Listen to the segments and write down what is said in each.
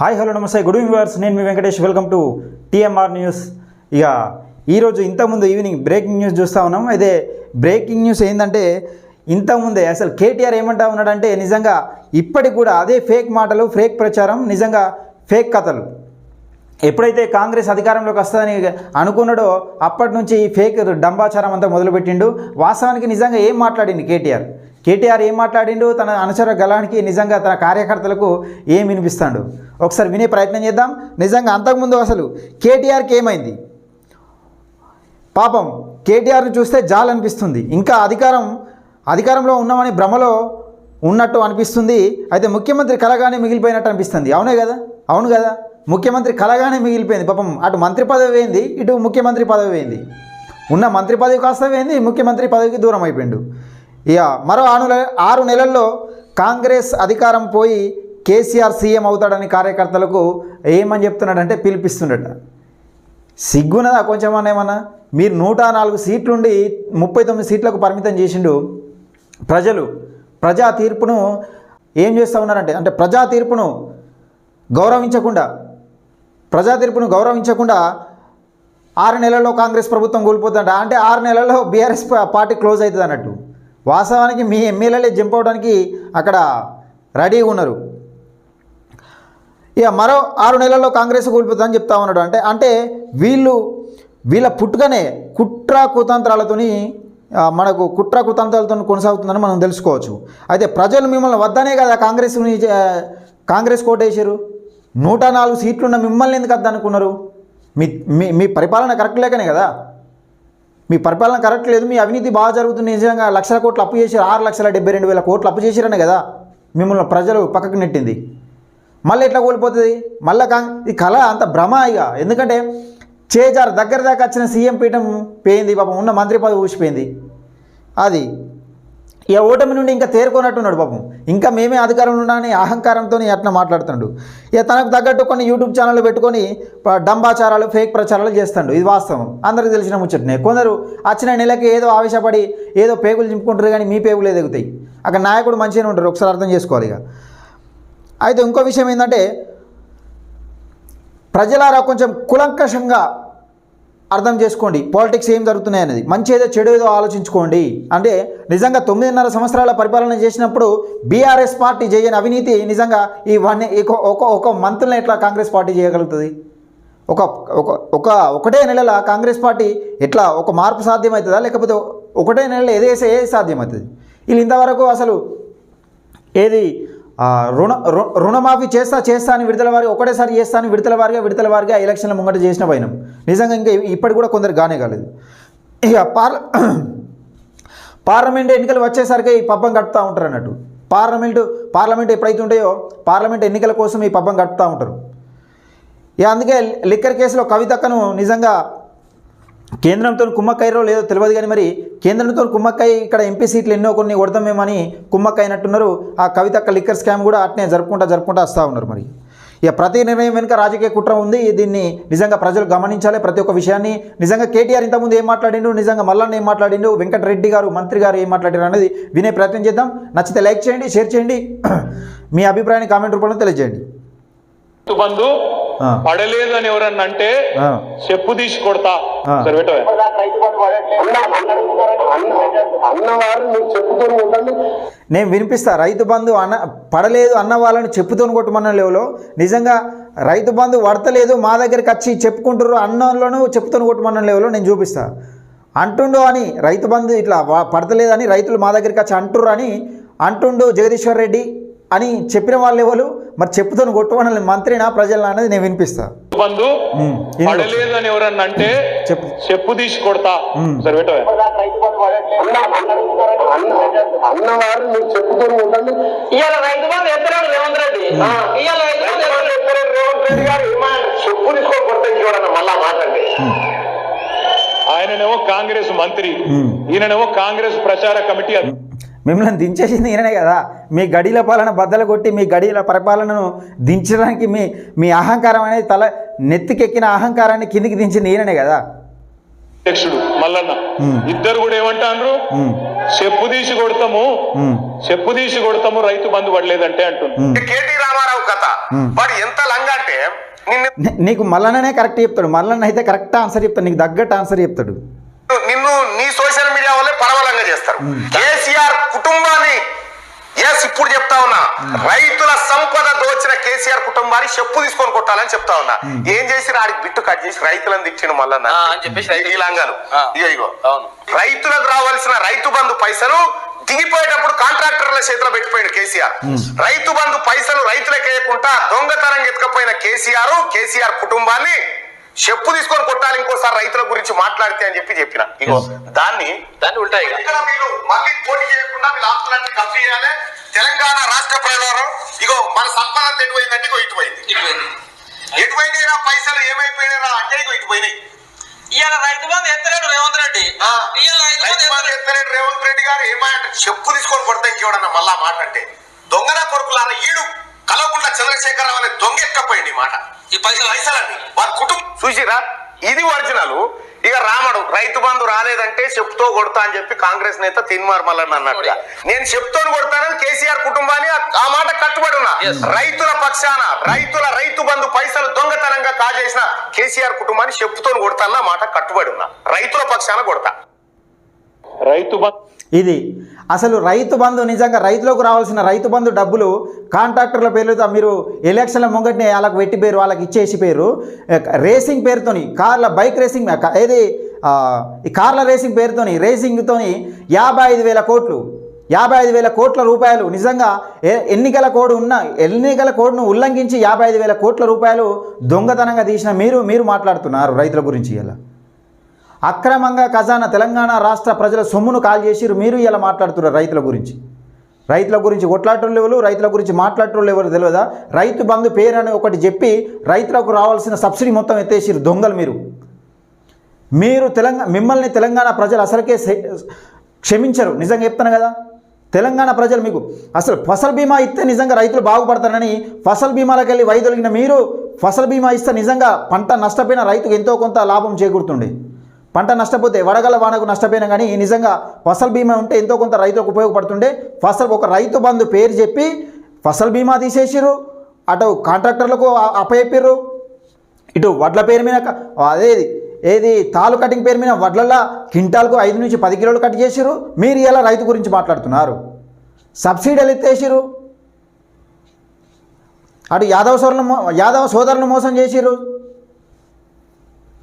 Hi hello నమస్తే. Good evening viewers నేను మీ Venkatesh. Welcome to TMR news. ఇక ఈరోజు ఇంతకుముందు ఈవినింగ్ బ్రేకింగ్ న్యూస్ చూస్తూ ఉన్నాం. అయితే బ్రేకింగ్ న్యూస్ ఏంటంటే ఇంతకుముందే అసలు కేటీఆర్ ఏమంటా ఉన్నాడంటే నిజంగా ఇప్పటికి కూడా అదే ఫేక్ మాటలు ఫేక్ ప్రచారం నిజంగా ఫేక్ కథలు. ఎప్పుడైతే కాంగ్రెస్ అధికారంలోకి వస్తుందని అనుకున్నాడో అప్పటి నుంచి ఈ ఫేక్ డంబాచారం అంతా మొదలుపెట్టిండు. వాస్తవానికి నిజంగా ఏం మాట్లాడింది కేటీఆర్? కేటీఆర్ ఏం మాట్లాడిండు? తన అనుచర గలానికి నిజంగా తన కార్యకర్తలకు ఏం వినిపిస్తాడు? ఒకసారి వినే ప్రయత్నం చేద్దాం. నిజంగా అంతకుముందు అసలు కేటీఆర్కి ఏమైంది? పాపం కేటీఆర్ని చూస్తే జాలనిపిస్తుంది ఇంకా అధికారం అధికారంలో ఉన్నామని భ్రమలో ఉన్నట్టు అనిపిస్తుంది. అయితే ముఖ్యమంత్రి కలగానే మిగిలిపోయినట్టు అనిపిస్తుంది. అవునే కదా? అవును కదా? ముఖ్యమంత్రి కలగానే మిగిలిపోయింది. పాపం అటు మంత్రి పదవి వేయింది ఇటు ముఖ్యమంత్రి పదవి వేయింది ఉన్న మంత్రి పదవి కాస్త వేయింది ముఖ్యమంత్రి పదవికి దూరం అయిపోయిండు. ఇక మరో ఆరు నెల- ఆరు నెలల్లో కాంగ్రెస్ అధికారం పోయి కేసీఆర్ సీఎం అవుతాడని కార్యకర్తలకు ఏమని చెప్తున్నాడంటే పిలిపిస్తుండట. సిగ్గునదా కొంచెం ఏమన్నా? మీరు నూట నాలుగు సీట్లుండి ముప్పై తొమ్మిది సీట్లకు పరిమితం చేసిండు. ప్రజలు ప్రజా తీర్పును ఏం చేస్తూ ఉన్నారంటే అంటే ప్రజా తీర్పును గౌరవించకుండా ప్రజా తీర్పును గౌరవించకుండా ఆరు నెలల్లో కాంగ్రెస్ ప్రభుత్వం కోల్పోతుందంట. అంటే ఆరు నెలల్లో బీఆర్ఎస్ పార్టీ క్లోజ్ అవుతుంది అన్నట్టు. వాస్తవానికి మీ ఎమ్మెల్యేలే జంప్ అవడానికి అక్కడ రెడీగా ఉన్నారు. ఇక మరో ఆరు నెలల్లో కాంగ్రెస్ కోల్పోతుందని చెప్తా ఉన్నాడు. అంటే అంటే వీళ్ళు వీళ్ళ పుట్టుకనే కుట్ర కుతంత్రాలతోని మనకు కుట్ర కుతంత్రాలతో కొనసాగుతుందని మనం తెలుసుకోవచ్చు. అయితే ప్రజలు మిమ్మల్ని వద్దనే కదా కాంగ్రెస్ కాంగ్రెస్ కోటేశారు. నూట నాలుగు సీట్లున్న మిమ్మల్ని ఎందుకు వద్దనుకున్నారు? మీ మీ మీ పరిపాలన కరెక్ట్ లేకనే కదా? మీ పరిపాలన కరెక్ట్ లేదు మీ అవినీతి బాగా జరుగుతుంది నిజంగా లక్షల కోట్లు అప్పు చేసి ఆరు లక్షల డెబ్బై రెండు వేల కోట్లు అప్పు చేసిరనే కదా? మిమ్మల్ని ప్రజలు పక్కకు నెట్టింది. మళ్ళీ ఎట్లా కోల్పోతుంది? మళ్ళీ కా ఈ కళ అంత భ్రమ ఇక. ఎందుకంటే చేజారు దగ్గర దాకా వచ్చిన సీఎం పీఠం పోయింది పాపం ఉన్న మంత్రి పదవి ఊసిపోయింది. అది ఇక ఓటమి నుండి ఇంకా తేరుకోనట్టున్నాడు పాపం. ఇంకా మేమే అధికారంలో ఉన్నామని అహంకారంతో అట్లా మాట్లాడుతున్నాడు. ఇక తనకు తగ్గట్టు కొన్ని యూట్యూబ్ ఛానళ్ళు పెట్టుకొని డంబాచారాలు ఫేక్ ప్రచారాలు చేస్తాడు. ఇది వాస్తవం. అందరికీ తెలిసిన ముచ్చటనే. కొందరు వచ్చిన నెలకి ఏదో ఆవేశపడి ఏదో పేగులు చింపుకుంటారు కానీ మీ పేగులు ఎదుగుతాయి అక్కడ నాయకుడు మంచిగానే ఉంటారు ఒకసారి అర్థం చేసుకోవాలి ఇక. అయితే ఇంకో విషయం ఏంటంటే ప్రజలారా కొంచెం కులంకషంగా అర్థం చేసుకోండి. పాలిటిక్స్ ఏం జరుగుతున్నాయి అనేది. మంచి ఏదో చెడు ఏదో ఆలోచించుకోండి. అంటే నిజంగా తొమ్మిదిన్నర సంవత్సరాల పరిపాలన చేసినప్పుడు బీఆర్ఎస్ పార్టీ చేయని అవినీతి నిజంగా ఈ వన్ ఒక ఒక మంత్లో ఎట్లా కాంగ్రెస్ పార్టీ చేయగలుగుతుంది? ఒక ఒక ఒక ఒకటే నెలల కాంగ్రెస్ పార్టీ ఎట్లా ఒక మార్పు సాధ్యమవుతుందా? లేకపోతే ఒకటే నెలలో ఏదేసే ఏది సాధ్యమవుతుంది? వీళ్ళు ఇంతవరకు అసలు ఏది రుణ రు- రుణమాఫీ చేస్తా చేస్తా అని విడుదల వారి ఒకటేసారి చేస్తా అని విడుదల వారిగా విడుదల వారిగా ఎలక్షన్ల ముంగట చేసిన పోయినాం నిజంగా ఇంకా ఇప్పటికి కూడా కొందరు గానే కాలేదు. ఇక పార్ పార్లమెంట్ ఎన్నికలు వచ్చేసరికి ఈ పబ్బం కడుతూ ఉంటారు అన్నట్టు. పార్లమెంటు పార్లమెంట్ ఎప్పుడైతే ఉంటాయో పార్లమెంట్ ఎన్నికల కోసం ఈ పబ్బం కడుతూ ఉంటారు. ఇక అందుకే లిక్కర్ కేసులో కవితక్కను నిజంగా కేంద్రంతో కుమ్మక్కయ్యో లేదో తెలియదు కానీ మరి కేంద్రంతో కుమ్మక్కయ్య ఇక్కడ ఎంపీ సీట్లు ఎన్నో కొన్ని కొడతామేమని కుమ్మక్క అయినట్టున్నారు ఆ కవితక్క లిక్కర్ స్కామ్ కూడా అట్నే జరుపుకుంటా జరుపుకుంటా వస్తూ ఉన్నారు మరి. ఇక ప్రతి నిర్ణయం వెనుక రాజకీయ కుట్ర ఉంది. దీన్ని నిజంగా ప్రజలు గమనించాలి ప్రతి ఒక్క విషయాన్ని. నిజంగా కేటీఆర్ ఇంతకుముందు ఏం మాట్లాడిండు? నిజంగా మల్లన్న ఏం మాట్లాడిండు? వెంకటరెడ్డి గారు మంత్రి గారు ఏం మాట్లాడారు అనేది వినే ప్రయత్నం చేద్దాం. నచ్చితే లైక్ చేయండి షేర్ చేయండి. మీ అభిప్రాయాన్ని కామెంట్ రూపంలో తెలియజేయండి. బంధు ఆ. పడలేదని ఎవరన్నా అంటే. చెప్పు తీసి కొడతా. సరే పెట్టవే. నేను వినిపిస్తా రైతు బంధు అన్న పడలేదు అన్న వాళ్ళని చెప్పుతోని కొట్టమన్న లేవులో నిజంగా రైతు బంధు పడతలేదు మా దగ్గరికి వచ్చి చెప్పుకుంటారు అన్నంలోనూ చెప్పుతోని కొట్టమన్న లేవులో నేను చూపిస్తా అంటుండు అని రైతు బంధు ఇట్లా పడతలేదని రైతులు మా దగ్గరికి వచ్చి అంటుర్రు అని అంటుండు జగదీశ్వర్ రెడ్డి అని చెప్పిన వాళ్ళు ఎవరు మరి చెప్పుతోని కొట్టమన్న మంత్రినా ప్రజలనా అనేది నేను వినిపిస్తా. బంధు పడలేదని ఎవరన్నా అంటే చెప్పు. చెప్పు తీసి కొడతా. ఉమ్. సరే పెట్టవే. అన్నవారు నువ్వు చెప్పుకొని ఉంటాను ఇవాళ రైతు బంధు ఎత్తనాడు రేవంత్ రెడ్డి. ఇవాళ రైతు బంధు ఎత్తనాడు. రేవంత్ రెడ్డి గారు. ఇమాన్ చెప్పు తీసుకొని కొడతాను చూడన్న మళ్ళా మాట్లాడి. ఆయననేమో కాంగ్రెస్ మంత్రి. ఉమ్. ఈయననేమో కాంగ్రెస్ ప్రచార కమిటీ అధ్యక్షుడు. మిమ్మల్ని దించేసింది ఈయననే కదా. మీ గడిల పాలన బద్దలు కొట్టి మీ గడిల పరిపాలనను దించడానికి మీ మీ అహంకారం అనేది తల నెత్తికెక్కిన అహంకారాన్ని కిందికి దించింది ఈయననే కదా. అధ్యక్షుడు మల్లన్న. ఇద్దరు కూడా ఏమంటారు ఉమ్, చెప్పు తీసి కొడతాము. చెప్పు తీసి కొడతాము రైతు బంధు పడలేదంటే అంటుంది. కేటీ రామారావు కథ. వాడు ఎంత లంగా అంటే నీకు మల్లన్ననే కరెక్ట్ చెప్తాడు. మల్లన్న అయితే కరెక్ట్ ఆన్సర్ చెప్తాడు. నీకు తగ్గట్టు ఆన్సర్ చెప్తాడు. నిన్ను నీ సోషల్ పరవలంగా చేస్తారు. కేసీఆర్ కుటుంబాన్ని ఎస్ ఇప్పుడు చెప్తా ఉన్నా రైతుల సంపద దోచిన కేసీఆర్ కుటుంబాన్ని చెప్పు తీసుకొని కొట్టాలని చెప్తా ఉన్నా. ఏం చేసి ఆడికి బిట్టు కట్ చేసి రైతులను దిచ్చిన మళ్ళా. ఇగో అవును. రైతులకు రావాల్సిన రైతు బంధు పైసలు దిగిపోయేటప్పుడు కాంట్రాక్టర్ల చేతిలో పెట్టిపోయిన కేసీఆర్. రైతు బంధు పైసలు రైతులకు వేయకుండా దొంగతనం ఎత్తుకపోయిన కేసీఆర్ కేసీఆర్ కుటుంబాన్ని చెప్పు తీసుకొని కొట్టాలి ఇంకోసారి రైతుల గురించి మాట్లాడితే అని చెప్పి చెప్పిన. ఇగో దాన్ని దాన్ని వీళ్ళు మళ్ళీ పోటీ చేయకుండా వీళ్ళు ఆస్తులన్నీ కబ్జా చేయాలి? తెలంగాణ రాష్ట్ర ప్రజలు ఇగో మన సంపద అంతా ఎటుపోయిందంటే ఇగో ఇటుపోయింది ఎటుపోయినాయిరా పైసలు ఏమైపోయినారా అంటే ఇగో ఇటుపోయినాయి ఇవాళ రైతు బంధు ఎత్తలేడు రేవంత్ రెడ్డి. ఆ. ఇవాళ రైతు బంధు ఎత్తలేడు. రేవంత్ రెడ్డి గారు. ఏమంటే చెప్పు తీసుకొని కొడతా ఇంకేవడన్నా మళ్ళా మాట అంటే దొంగన కొడుకులారా ఈడు? కలవకుండా చంద్రశేఖరరావు అనే దొంగ ఎక్కపోయింది మాట. ఈ పైసలు పైసలండి వారి కుటుంబం చూసిరా ఇది ఒరిజినల్. ఇక రామడు రైతు బంధు రాలేదంటే చెప్తో కొడతా అని చెప్పి కాంగ్రెస్ నేత తిన్మార్ మల్లన్న అన్నట్టుగా. నేను చెప్తోని కొడతానని కేసీఆర్ కుటుంబాన్ని ఆ- మాట కట్టుబడి ఉన్నా. రైతుల పక్షాన రైతుల రైతు బంధు పైసలు దొంగతనంగా కాజేసిన కేసీఆర్ కుటుంబాన్ని చెప్తోని కొడతానన్న మాట కట్టుబడి ఉన్నా. రైతుల పక్షాన కొడతా. రైతు బంధు. ఇది. అసలు రైతు బంధు నిజంగా రైతులకు రావాల్సిన రైతు బంధు డబ్బులు కాంట్రాక్టర్ల పేర్లతో మీరు ఎలక్షన్ల ముంగటిని వాళ్ళకి పెట్టి పేరు వాళ్ళకి ఇచ్చేసి పేరు. రేసింగ్ పేరుతోని కార్ల బైక్ రేసింగ్ ఏది ఈ కార్ల రేసింగ్ పేరుతోని రేసింగ్తోని యాభై ఐదు వేల కోట్లు యాభై ఐదు వేల కోట్ల రూపాయలు నిజంగా ఏ- ఎన్నికల కోడ్ ఉన్న ఎన్నికల కోడ్ను ఉల్లంఘించి యాభై ఐదు వేల కోట్ల రూపాయలు దొంగతనంగా తీసిన మీరు మీరు మాట్లాడుతున్నారు రైతుల గురించి ఇలా. అక్రమంగా ఖజానా తెలంగాణ రాష్ట్ర ప్రజల సొమ్మును కాల్ చేసిరు మీరు ఇలా మాట్లాడుతున్నారు రైతుల గురించి. రైతుల గురించి కొట్లాటోళ్ళు ఎవరు? రైతుల గురించి మాట్లాడటోళ్ళు ఎవరు తెలియదా రైతు బంధు పేరు అని ఒకటి చెప్పి రైతులకు రావాల్సిన సబ్సిడీ మొత్తం ఎత్తేసిరు దొంగలు మీరు. మీరు తెలంగాణ మిమ్మల్ని తెలంగాణ ప్రజలు అసలుకే క్షమించరు. నిజంగా చెప్తాను కదా. తెలంగాణ ప్రజలు మీకు అసలు ఫసల్ బీమా ఇస్తే నిజంగా రైతులు బాగుపడతారని ఫసల్ బీమాలకు వెళ్ళి వైదొలిగిన మీరు ఫసల్ బీమా ఇస్తే నిజంగా పంట నష్టపోయిన రైతుకు ఎంతో కొంత లాభం చేకూరుతుండే. పంట నష్టపోతే వడగల వానకు నష్టపోయినా కానీ నిజంగా ఫసల్ బీమా ఉంటే ఎంతో కొంత రైతులకు ఉపయోగపడుతుండే. ఫసల్ ఒక రైతు బంధు పేరు చెప్పి ఫసల్ బీమా తీసేసిరు అటు కాంట్రాక్టర్లకు అ- ఇటు వడ్ల పేరు మీద అదేది ఏది తాలు కటింగ్ పేరు మీద వడ్లల్లో క్వింటాల్కు ఐదు నుంచి పది కిలోలు కట్ చేసిరు మీరు ఇలా రైతు గురించి మాట్లాడుతున్నారు? సబ్సిడీలు ఎత్తేసిరు అటు యాదవ సోదరులు యాదవ సోదరులు మోసం చేసిరు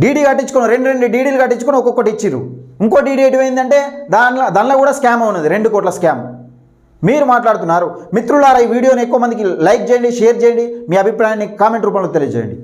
డీడీ కట్టించుకుని రెండు రెండు డీడీలు కట్టించుకొని ఒక్కొక్కటి ఇచ్చిర్రు. ఇంకో డీడీ ఏంటంటే దానిలో దానిలో కూడా స్కామ్ ఉన్నది రెండు కోట్ల స్కామ్. మీరు మాట్లాడుతున్నారు. మిత్రులారా ఈ వీడియోని ఎక్కువ మందికి లైక్ చేయండి షేర్ చేయండి. మీ అభిప్రాయాన్ని కామెంట్ రూపంలో తెలియజేయండి.